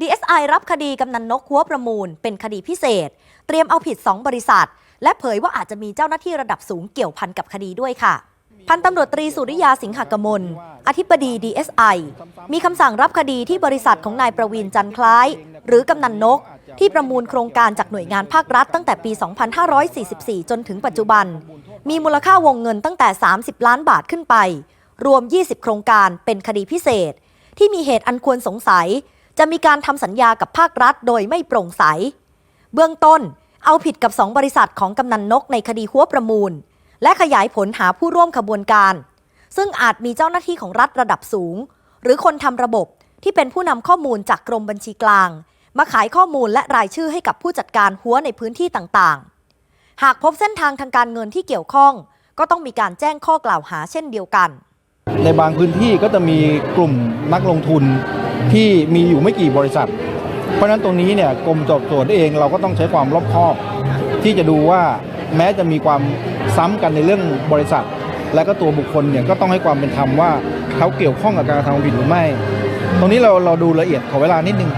DSI รับคดีกำนันนกหัวประมูล เป็นคดีพิเศษ เตรียมเอาผิด 2 บริษัท และเผยว่าอาจจะมีเจ้าหน้าที่ระดับสูงเกี่ยวพันกับคดีด้วยค่ะ พันตำรวจตรีสุริยาสิงหกมล อธิบดี DSI มีคำสั่งรับคดีที่บริษัทของนายประวินจันคล้าย หรือกำนันนก ที่ประมูลโครงการจากหน่วยงานภาครัฐ ตั้งแต่ปี 2544 จนถึงปัจจุบัน มีมูลค่าวงเงินตั้งแต่ 30 ล้านบาทขึ้นไป รวม 20 โครงการเป็นคดีพิเศษ ที่มีเหตุอันควรสงสัย จะมีการทำสัญญากับภาครัฐโดยไม่โปร่งใส เบื้องต้นเอาผิดกับ 2 บริษัทของกำนันนกในคดีหัวประมูล และขยายผลหาผู้ร่วมขบวนการ ซึ่งอาจมีเจ้าหน้าที่ของรัฐระดับสูง หรือคนทำระบบที่เป็นผู้นำข้อมูลจากกรมบัญชีกลาง มาขายข้อมูลและรายชื่อให้กับผู้จัดการหัวในพื้นที่ต่างๆ หากพบเส้นทางทางการเงินที่เกี่ยวข้อง ก็ต้องมีการแจ้งข้อกล่าวหาเช่นเดียวกัน ในบางพื้นที่ก็จะมีกลุ่มนักลงทุน ที่มีอยู่ไม่กี่บริษัท เพราะฉะนั้นตรงนี้เนี่ยกรมสอบสวนเองเราก็ต้องใช้ความรอบคอบ ที่จะดูว่าแม้จะมีความซ้ำกันในเรื่องบริษัท และก็ตัวบุคคลเนี่ยก็ต้องให้ความเป็นธรรมว่าเขาเกี่ยวข้องกับการทำผิดหรือไม่ ตรงนี้เราเราดูละเอียดขอเวลานิดนึง